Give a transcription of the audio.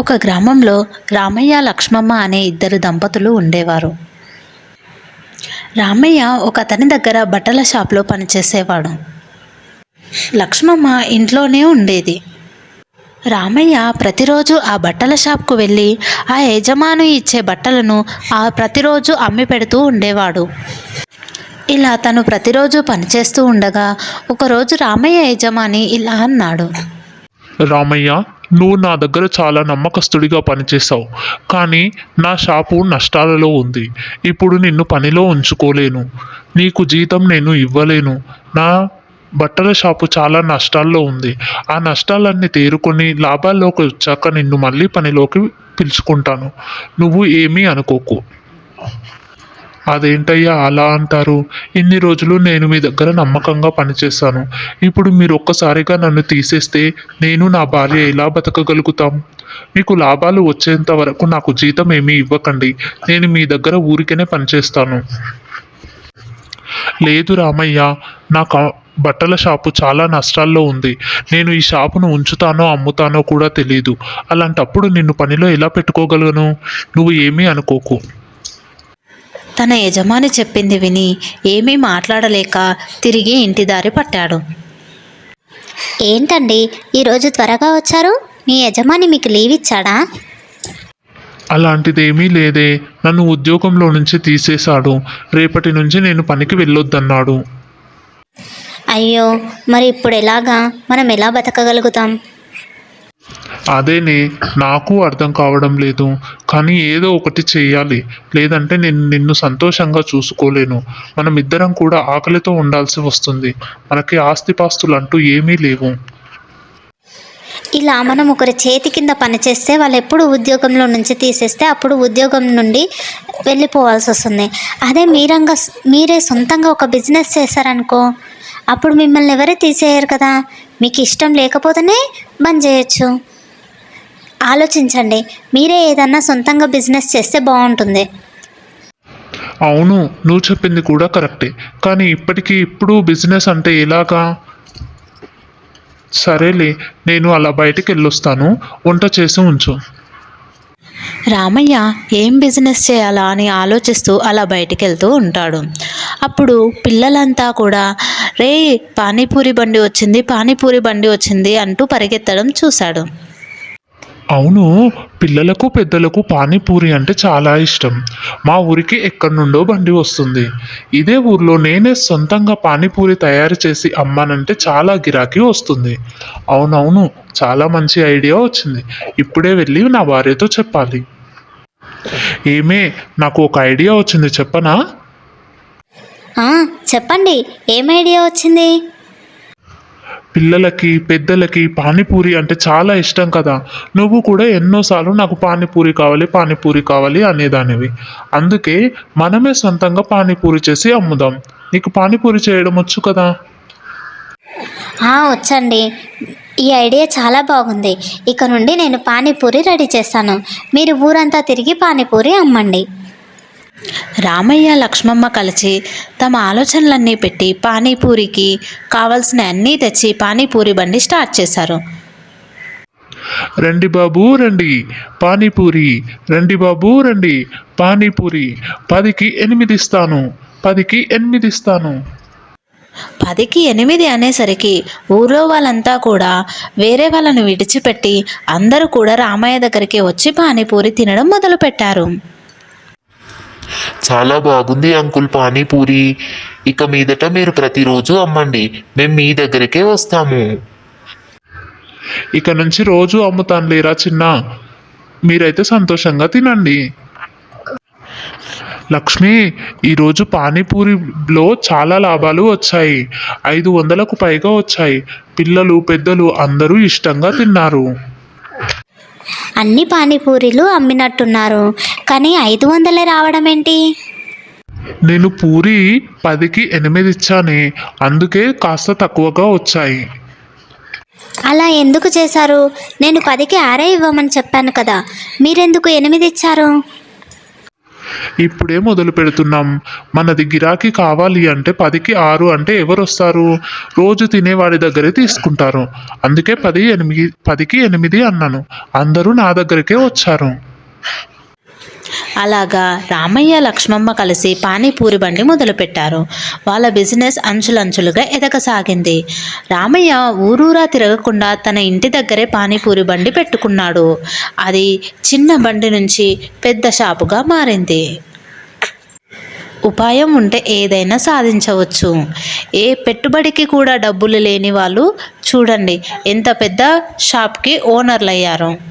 ఒక గ్రామంలో రామయ్య లక్ష్మమ్మ అనే ఇద్దరు దంపతులు ఉండేవారు. రామయ్య ఒక అతని దగ్గర బట్టల షాప్లో పనిచేసేవాడు. లక్ష్మమ్మ ఇంట్లోనే ఉండేది. రామయ్య ప్రతిరోజు ఆ బట్టల షాప్కు వెళ్ళి ఆ యజమాని ఇచ్చే బట్టలను ఆ ప్రతిరోజు అమ్మి పెడుతూ ఉండేవాడు. ఇలా తను ప్రతిరోజు పనిచేస్తూ ఉండగా ఒకరోజు రామయ్య యజమాని ఇలా అన్నాడు. రామయ్య నువ్వు నా దగ్గర చాలా నమ్మకస్తుడిగా పనిచేశావు. కానీ నా షాపు నష్టాలలో ఉంది. ఇప్పుడు నిన్ను పనిలో ఉంచుకోలేను. నీకు జీతం నేను ఇవ్వలేను. నా బట్టల షాపు చాలా నష్టాల్లో ఉంది. ఆ నష్టాలన్నీ తేరుకొని లాభాల్లోకి వచ్చాక నిన్ను మళ్ళీ పనిలోకి పిలుచుకుంటాను. నువ్వు ఏమీ అనుకోకు. అదేంటయ్యా అలా అంటారు? ఇన్ని రోజులు నేను మీ దగ్గర నమ్మకంగా పనిచేశాను. ఇప్పుడు మీరు ఒక్కసారిగా నన్ను తీసేస్తే నేను నా భార్య ఎలా బతకగలుగుతాం? మీకు లాభాలు వచ్చేంత వరకు నాకు జీతం ఏమీ ఇవ్వకండి. నేను మీ దగ్గర ఊరికనే పనిచేస్తాను. లేదు రామయ్య నా బట్టల షాపు చాలా నష్టాల్లో ఉంది. నేను ఈ షాపును ఉంచుతానో అమ్ముతానో కూడా తెలియదు అలాంటప్పుడు నిన్ను పనిలో ఎలా పెట్టుకోగలను? నువ్వు ఏమీ అనుకోకు. తన యజమాని చెప్పింది విని ఏమీ మాట్లాడలేక తిరిగి ఇంటి దారి పట్టాడు. ఏంటండి? ఈరోజు త్వరగా వచ్చారు? మీ యజమాని మీకు లీవ్ ఇచ్చాడా? అలాంటిదేమీ లేదే. నన్ను ఉద్యోగంలో నుంచి తీసేశాడు. రేపటి నుంచి నేను పనికి వెళ్ళొద్దన్నాడు. అయ్యో మరి ఇప్పుడు ఎలాగా? మనం ఎలా బతకగలుగుతాం? అదేనే నాకు అర్థం కావడం లేదు. కానీ ఏదో ఒకటి చేయాలి లేదంటే నేను నిన్ను సంతోషంగా చూసుకోలేను. మనం ఇద్దరం కూడా ఆకలితో ఉండాల్సి వస్తుంది. మనకి ఆస్తిపాస్తులు అంటూ ఏమీ లేవు. ఇలా మనం ఒకరి చేతి కింద పనిచేస్తే వాళ్ళు ఎప్పుడు ఉద్యోగంలో నుంచి తీసేస్తే అప్పుడు ఉద్యోగం నుండి వెళ్ళిపోవాల్సి వస్తుంది. అదే మీరంగా మీరే సొంతంగా ఒక బిజినెస్ చేశారనుకో అప్పుడు మిమ్మల్ని ఎవరే తీసేయరు కదా? మీకు ఇష్టం లేకపోతేనే బంద్ చేయొచ్చు. ఆలోచించండి. మీరే ఏదన్నా సొంతంగా బిజినెస్ చేస్తే బాగుంటుంది. అవును నువ్వు చెప్పింది కూడా కరెక్టే. కానీ ఇప్పటికీ ఇప్పుడు బిజినెస్ అంటే ఎలాగా? సరేలే నేను అలా బయటికి వెళ్ళొస్తాను వంట చేసి ఉంచు. రామయ్య ఏం బిజినెస్ చేయాలా అని ఆలోచిస్తూ అలా బయటికి వెళ్తూ ఉంటాడు. అప్పుడు పిల్లలంతా కూడా రే పానీపూరి బండి వచ్చింది పానీపూరి బండి వచ్చింది అంటూ పరిగెత్తడం చూశాడు. అవును పిల్లలకు పెద్దలకు పానీపూరి అంటే చాలా ఇష్టం. మా ఊరికి ఎక్కడి నుండో బండి వస్తుంది. ఇదే ఊర్లో నేనే సొంతంగా పానీపూరి తయారు చేసి అమ్మానంటే చాలా గిరాకీ వస్తుంది. అవునవును చాలా మంచి ఐడియా వచ్చింది. ఇప్పుడే వెళ్ళి నా భార్యతో చెప్పాలి. ఏమే నాకు ఒక ఐడియా వచ్చింది చెప్పనా? చెప్పండి. ఏం ఐడియా వచ్చింది? పిల్లలకి పెద్దలకి పానీపూరి అంటే చాలా ఇష్టం కదా. నువ్వు కూడా ఎన్నోసార్లు నాకు పానీపూరి కావాలి పానీపూరి కావాలి అనేదానివి. అందుకే మనమే సొంతంగా పానీపూరి చేసి అమ్ముదాం. నీకు పానీపూరి చేయడం వచ్చు కదా? వచ్చండి. ఈ ఐడియా చాలా బాగుంది. ఇక నుండి నేను పానీపూరి రెడీ చేస్తాను. మీరు ఊరంతా తిరిగి పానీపూరి అమ్మండి. రామయ్య లక్ష్మమ్మ కలిసి తమ ఆలోచనలన్నీ పెట్టి పానీపూరికి కావలసిన అన్నీ తెచ్చి పానీపూరి బండి స్టార్ట్ చేశారు. రండి బాబు రండి. పానీపూరి రండి బాబు రండి. పానీపూరి పదికి ఎనిమిది ఇస్తాను. పదికి ఎనిమిది ఇస్తాను. పదికి ఎనిమిది అనేసరికి ఊర్లో వాళ్ళంతా కూడా వేరే వాళ్ళను విడిచిపెట్టి అందరూ కూడా రామయ్య దగ్గరికి వచ్చి పానీపూరి తినడం మొదలుపెట్టారు. చాలా బాగుంది అంకుల్ పానీపూరి. ఇక మీదట మీరు ప్రతిరోజు అమ్మండి. మేము మీ దగ్గరికే వస్తాము. ఇక నుంచి రోజు అమ్ముతాను లేరా చిన్న? మీరైతే సంతోషంగా తినండి. లక్ష్మి ఈరోజు పానీపూరిలో చాలా లాభాలు వచ్చాయి. ఐదు వందలకు పైగా వచ్చాయి. పిల్లలు పెద్దలు అందరూ ఇష్టంగా తిన్నారు. అన్ని పానీపూరీలు అమ్మినట్టున్నారు. కానీ ఐదు వందలే రావడం ఏంటి నేను పూరి పదికి ఎనిమిది ఇచ్చానే అందుకే కాస్త తక్కువగా వచ్చాయి. అలా ఎందుకు చేశారు? నేను పదికి ఆరే ఇవ్వమని చెప్పాను కదా. మీరెందుకు ఎనిమిది ఇచ్చారు? ఇప్పుడే మొదలు పెడుతున్నాం. మనది గిరాకీ కావాలి అంటే పదికి ఆరు అంటే ఎవరు వస్తారు రోజు తినేవాడి దగ్గరే తీసుకుంటారు. అందుకే పది ఎనిమిది పదికి ఎనిమిది అన్నాను. అందరూ నా దగ్గరికే వచ్చారు. అలాగా రామయ్య లక్ష్మమ్మ కలిసి పానీపూరి బండి మొదలుపెట్టారు. వాళ్ళ బిజినెస్ అంచులంచులుగా ఎదగసాగింది. రామయ్య ఊరూరా తిరగకుండా తన ఇంటి దగ్గరే పానీపూరి బండి పెట్టుకున్నాడు. అది చిన్న బండి నుంచి పెద్ద షాపుగా మారింది. ఉపాయం ఉంటే ఏదైనా సాధించవచ్చు. ఏ పెట్టుబడికి కూడా డబ్బులు లేని వాళ్ళు చూడండి ఎంత పెద్ద షాప్కి ఓనర్లు అయ్యారు